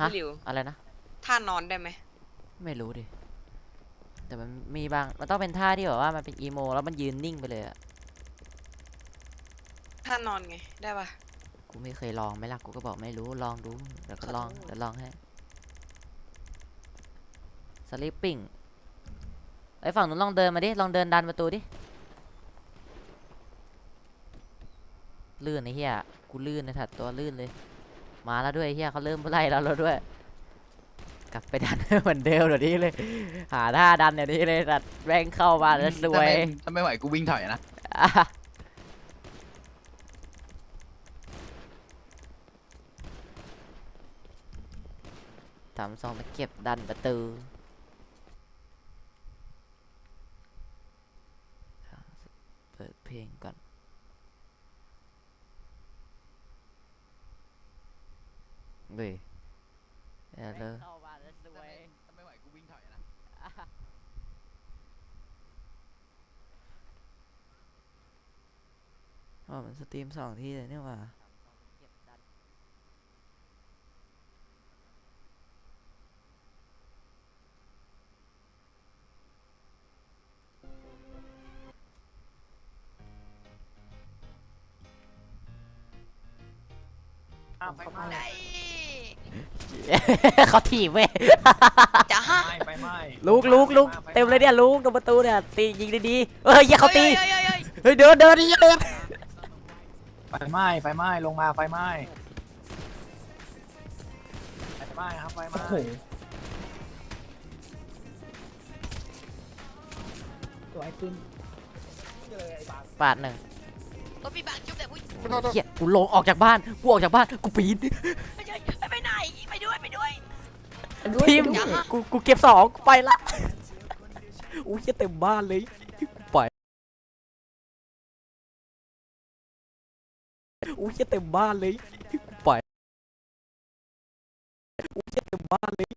ฮะ พี่หลิว อะไรนะ ท่านอนได้ไหมไม่รู้ดิ แต่มันมีบาง มันต้องเป็นท่าที่แบบว่ามันเป็นอีโม แล้วมันยืนนิ่งไปเลยอะท่านอนไง ได้ปะ กูไม่เคยลองไหมล่ะกูก็บอกไม่รู้ ลองดูเดี๋ยวก็ขอลองโทษเดี๋ยวลองให้สลิปปิ้งไอ้ฝั่งนู้นลองเดินมาดิ ลองเดินดันประตูดิ ลื่นไอ้เหี้ย กูลื่นในถัดตัวลื่นเลย มาแล้วด้วยไอ้เหี้ยเขาเริ่มไล่เราแล้วด้วย กลับไปดันเหมือนเดิมเดี๋ยวนี้เลย หาท่าดันเดี๋ยวนี้เลยตัดแม่งเข้ามาแล้วสวยถ้าไม่ไหวกูวิ่งถอยนะอะทำซองมาเก็บดันประตูเปิดเพลงก่อน เว้ยเออเลยถ้าไม่ไหวกูวิ่งถอยนะอ๋อมันสตรีมสองที่เลยเนี่ยว่ะได้ เขาถีบเว้ย จะห้าไม่ไปไม่ลุกลุกลุกเต็มเลยเนี่ยลุกตรงประตูเนี่ยตียิงดีๆเอ้ยเหี้ยเขาตีเฮ้ยเฮ้ยเฮ้ยเฮ้ยเดินเดินดิเดินไฟไหม้ไฟไหม้ลงมาไฟไหม้ไฟไหม้ครับไฟไหม้ตัวไอ้ปืนปาดหนึ่งตัวพี่บางจุ๊บแต่ผู้หญิงเฮียกูลงออกจากบ้านกูออกจากบ้านกูปีน ไม่ ทีมอย่ากูกูเก็บสองกูไปละอุ้ยเหี้ยเต็มบ้านเลยกูไปอุ้ยเหี้ยเต็มบ้านเลยกูไปอุ้ยเหี้ยเต็มบ้านเลย